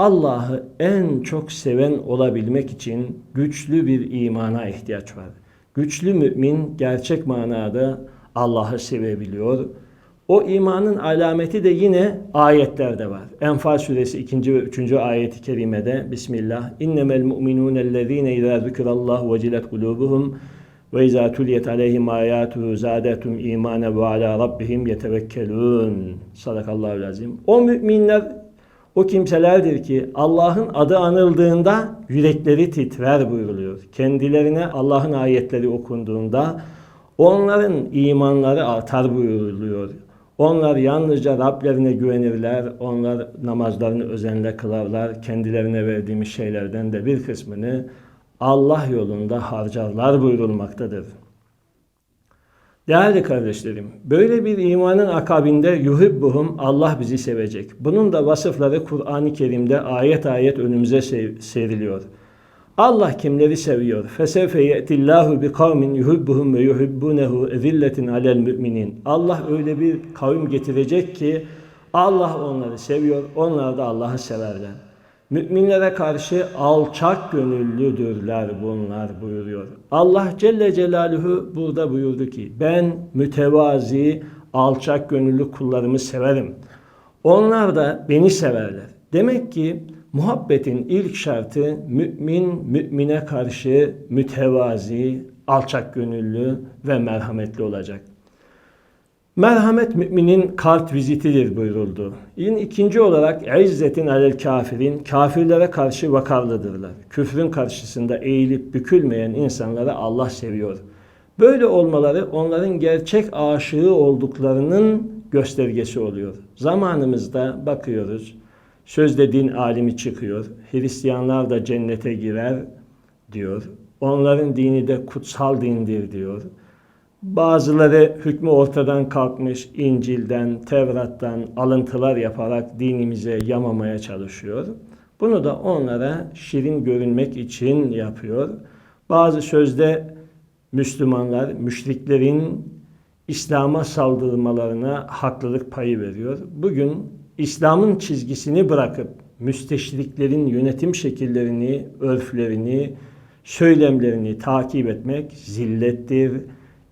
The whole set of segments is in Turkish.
Allah'ı en çok seven olabilmek için güçlü bir imana ihtiyaç var. Güçlü mümin gerçek manada Allah'ı sevebiliyor. O imanın alameti de yine ayetlerde var. Enfal suresi 2. ve 3. ayeti kerimede Bismillah. İnnemel mu'minûnellezîne izâ zükirallahu vecilet kulûbuhum ve izâ tuliyet aleyhim âyâtuhu zâdetum îmâne ve alâ rabbihim yetevekkelûn. Sadakallahu azim. O müminler o kimselerdir ki Allah'ın adı anıldığında yürekleri titrer buyuruluyor. Kendilerine Allah'ın ayetleri okunduğunda onların imanları artar buyuruluyor. Onlar yalnızca Rablerine güvenirler, onlar namazlarını özenle kılarlar, kendilerine verdiğimiz şeylerden de bir kısmını Allah yolunda harcarlar buyurulmaktadır. Değerli kardeşlerim, böyle bir imanın akabinde yuhibbuhum Allah bizi sevecek. Bunun da vasıfları Kur'an-ı Kerim'de ayet ayet önümüze seriliyor. Allah kimleri seviyor? Fesefe ye'tillahu bi kavmin yuhibbuhum ve yuhibbunehu ezilletin alel müminin. Allah öyle bir kavim getirecek ki Allah onları seviyor, onlar da Allah'ı severler. Müminlere karşı alçak gönüllüdürler bunlar buyuruyor. Allah Celle Celaluhu burada buyurdu ki ben mütevazi, alçak gönüllü kullarımı severim. Onlar da beni severler. Demek ki muhabbetin ilk şartı mümin mümine karşı mütevazi, alçak gönüllü ve merhametli olacak. Merhamet müminin kart vizitidir buyuruldu. Yine ikinci olarak izzetin alel kafirin, kafirlere karşı vakarlıdırlar. Küfrün karşısında eğilip bükülmeyen insanları Allah seviyor. Böyle olmaları onların gerçek aşığı olduklarının göstergesi oluyor. Zamanımızda bakıyoruz, sözde din alimi çıkıyor, Hristiyanlar da cennete girer diyor. Onların dini de kutsal dindir diyor. Bazıları hükmü ortadan kalkmış İncil'den, Tevrat'tan alıntılar yaparak dinimize yamamaya çalışıyor. Bunu da onlara şirin görünmek için yapıyor. Bazı sözde Müslümanlar, müşriklerin İslam'a saldırmalarına haklılık payı veriyor. Bugün İslam'ın çizgisini bırakıp müsteşriklerin yönetim şekillerini, örflerini, söylemlerini takip etmek zillettir,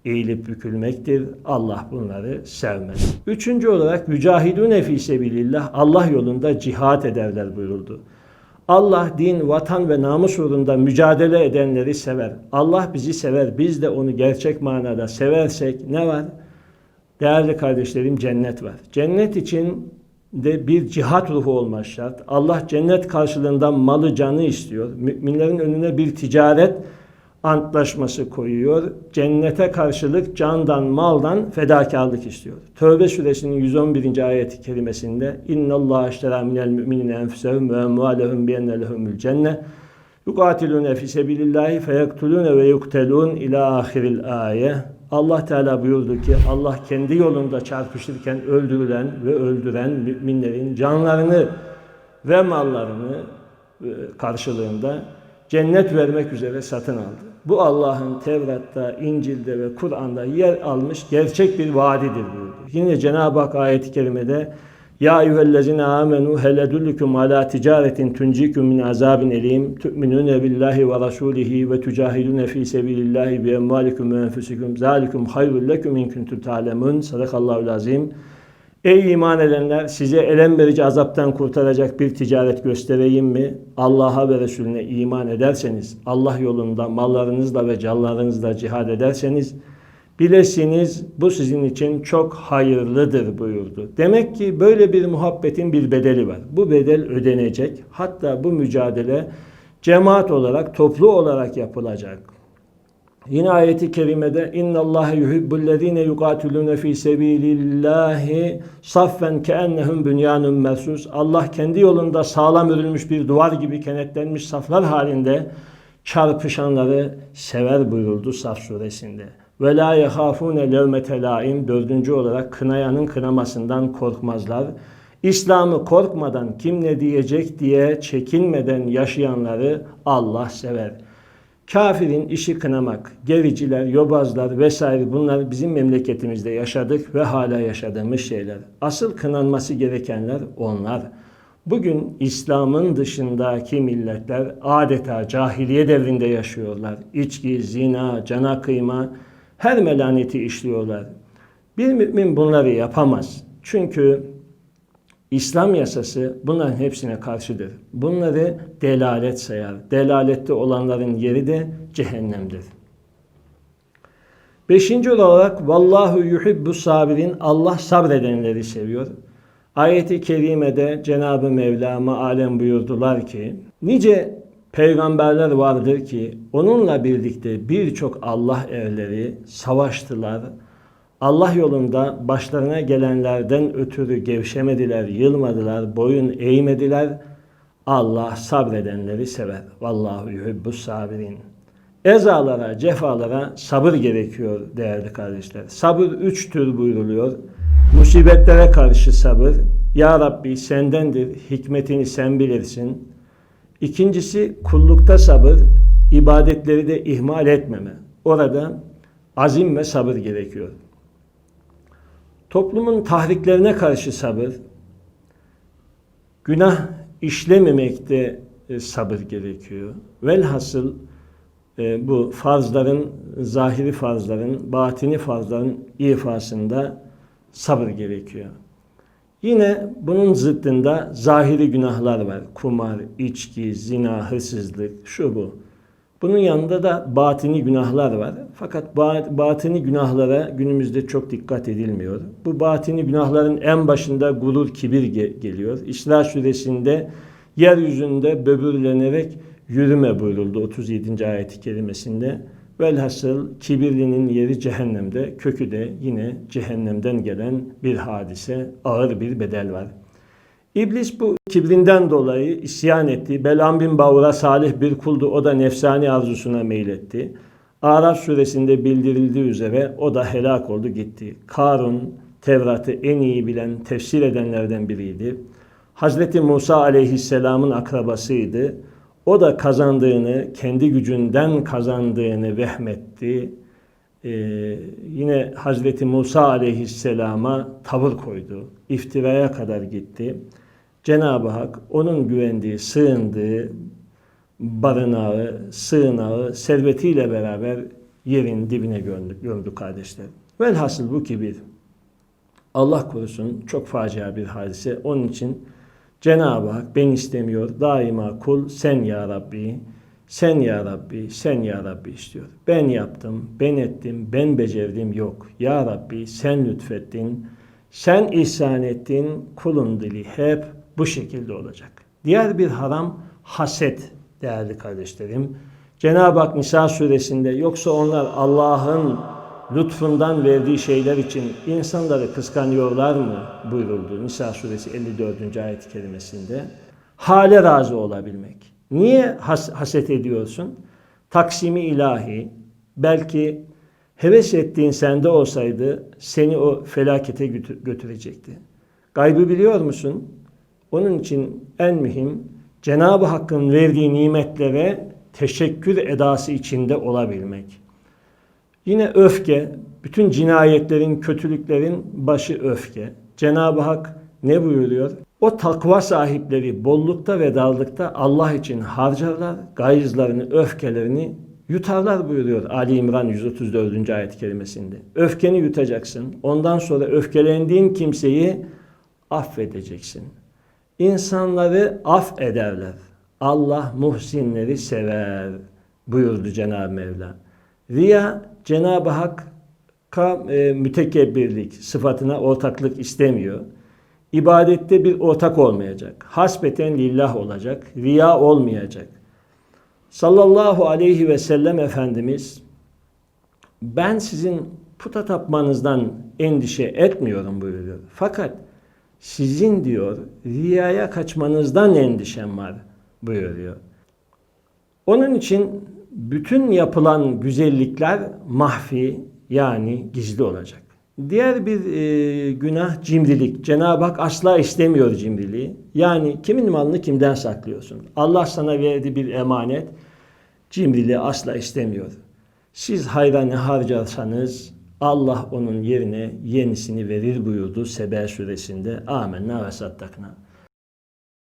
eğilip bükülmektir. Allah bunları sevmez. Üçüncü olarak mücahidune fi sebilillah Allah yolunda cihat ederler buyuruldu. Allah din, vatan ve namus uğrunda mücadele edenleri sever. Allah bizi sever. Biz de onu gerçek manada seversek ne var? Değerli kardeşlerim cennet var. Cennet için de bir cihat ruhu olmaz şart. Allah cennet karşılığında malı canı istiyor. Müminlerin önüne bir ticaret antlaşması koyuyor. Cennete karşılık candan, maldan fedakarlık istiyor. Tövbe suresinin 111. ayeti kerimesinde iştera minel müminine enfusehum ve emvalehum bi enne lehumul cenne yukatilune fi sebilillahi feyektulune ve yuktelun ila ahiril ayet. Allah Teala buyurdu ki Allah kendi yolunda çarpışırken öldürülen ve öldüren müminlerin canlarını ve mallarını e, karşılığında cennet vermek üzere satın aldı. Bu Allah'ın Tevrat'ta, İncil'de ve Kur'an'da yer almış gerçek bir vaadidir buyurdu. Yine Cenab-ı Hak ayeti kerimede ya eyyühellezine amenu hel edullukum ala ticaretin tuncikum min azabin elim tu'minune billahi ve rasulihi ve tucahidune fi sebilillahi bi emvalikum ve enfusikum zalikum hayrul in kuntum ta'lemun sadakallahu azim Ey iman edenler size elem verici azaptan kurtaracak bir ticaret göstereyim mi? Allah'a ve Resulüne iman ederseniz, Allah yolunda mallarınızla ve canlarınızla cihad ederseniz, bilesiniz bu sizin için çok hayırlıdır buyurdu. Demek ki böyle bir muhabbetin bir bedeli var. Bu bedel ödenecek. Hatta bu mücadele cemaat olarak, toplu olarak yapılacak. Yine ayeti kerimede inna Allah yuhibbullezine yuqatilune fi sabilillahi saffen keennehum bunyanun mersus. Allah kendi yolunda sağlam örülmüş bir duvar gibi kenetlenmiş saflar halinde çarpışanları sever buyuruldu Saf suresinde. Ve la yehafune levmete laim dördüncü olarak kınayanın kınamasından korkmazlar. İslam'ı korkmadan kim ne diyecek diye çekinmeden yaşayanları Allah sever. Kafirin işi kınamak, gericiler, yobazlar vesaire bunlar bizim memleketimizde yaşadık ve hala yaşadığımız şeyler. Asıl kınanması gerekenler onlar. Bugün İslam'ın dışındaki milletler adeta cahiliye devrinde yaşıyorlar. İçki, zina, cana kıyma her melaneti işliyorlar. Bir mümin bunları yapamaz. Çünkü İslam yasası bunların hepsine karşıdır. Bunları delalet sayar. Delalette olanların yeri de cehennemdir. Beşinci olarak vallahu yuhibbu sabirin Allah sabredenleri seviyor. Ayeti kerimede Cenab-ı Mevla mealen buyurdular ki nice peygamberler vardır ki onunla birlikte birçok Allah erleri savaştılar. Allah yolunda başlarına gelenlerden ötürü gevşemediler, yılmadılar, boyun eğmediler. Allah sabredenleri sever. Vallahu yuhibbus sabirin. Ezalara, cefalara sabır gerekiyor değerli kardeşler. Sabır üç tür buyruluyor. Musibetlere karşı sabır. Ya Rabbi sendendir, hikmetini sen bilirsin. İkincisi kullukta sabır, ibadetleri de ihmal etmeme. Orada azim ve sabır gerekiyor. Toplumun tahriklerine karşı sabır, günah işlememekte e, sabır gerekiyor. Velhasıl e, bu farzların, zahiri farzların, batini farzların ifasında sabır gerekiyor. Yine bunun zıttında zahiri günahlar var. Kumar, içki, zina, hırsızlık, şu bu. Bunun yanında da batini günahlar var. Fakat batini günahlara günümüzde çok dikkat edilmiyor. Bu batini günahların en başında gurur, kibir geliyor. İsra suresinde yeryüzünde böbürlenerek yürüme buyuruldu 37. ayeti kelimesinde. Velhasıl kibirlinin yeri cehennemde, kökü de yine cehennemden gelen bir hadise, ağır bir bedel var. İblis bu kibrinden dolayı isyan etti. Belam bin Bavur'a salih bir kuldu. O da nefsani arzusuna meyletti. Araf suresinde bildirildiği üzere o da helak oldu gitti. Karun Tevrat'ı en iyi bilen, tefsir edenlerden biriydi. Hazreti Musa aleyhisselamın akrabasıydı. O da kazandığını, kendi gücünden kazandığını vehmetti. Ee, yine Hazreti Musa aleyhisselama tavır koydu. İftiraya kadar gitti. Cenab-ı Hak onun güvendiği, sığındığı barınağı, sığınağı, servetiyle beraber yerin dibine gömdü, gömdü kardeşler. Velhasıl bu kibir. Allah korusun çok facia bir hadise. Onun için Cenab-ı Hak ben istemiyor. Daima kul sen ya Rabbi, sen ya Rabbi, sen ya Rabbi istiyor. Ben yaptım, ben ettim, ben becerdim yok. Ya Rabbi sen lütfettin, sen ihsan ettin, kulun dili hep bu şekilde olacak. Diğer bir haram haset değerli kardeşlerim. Cenab-ı Hak Nisa suresinde yoksa onlar Allah'ın lütfundan verdiği şeyler için insanları kıskanıyorlar mı buyuruldu Nisa suresi 54. ayet-i kerimesinde. Hale razı olabilmek. Niye has haset ediyorsun? Taksimi ilahi belki heves ettiğin sende olsaydı seni o felakete götürecekti. Gaybı biliyor musun? Onun için en mühim Cenab-ı Hakk'ın verdiği nimetlere teşekkür edası içinde olabilmek. Yine öfke, bütün cinayetlerin, kötülüklerin başı öfke. Cenab-ı Hak ne buyuruyor? O takva sahipleri bollukta ve darlıkta Allah için harcarlar, gayızlarını, öfkelerini yutarlar buyuruyor Ali İmran 134. ayet kelimesinde. Öfkeni yutacaksın. Ondan sonra öfkelendiğin kimseyi affedeceksin. İnsanları af ederler. Allah muhsinleri sever buyurdu Cenab-ı Mevla. Riya Cenab-ı Hakk'a e, mütekebbirlik sıfatına ortaklık istemiyor. İbadette bir ortak olmayacak. Hasbeten lillah olacak. Riya olmayacak. Sallallahu aleyhi ve sellem Efendimiz ben sizin puta tapmanızdan endişe etmiyorum buyuruyor. Fakat sizin diyor riyaya kaçmanızdan endişem var buyuruyor. Onun için bütün yapılan güzellikler mahfi yani gizli olacak. Diğer bir e, günah cimrilik. Cenab-ı Hak asla istemiyor cimriliği. Yani kimin malını kimden saklıyorsun? Allah sana verdiği bir emanet cimriliği asla istemiyor. Siz hayra ne harcarsanız Allah onun yerine yenisini verir buyurdu Sebe suresinde. Amenna ve sattakna.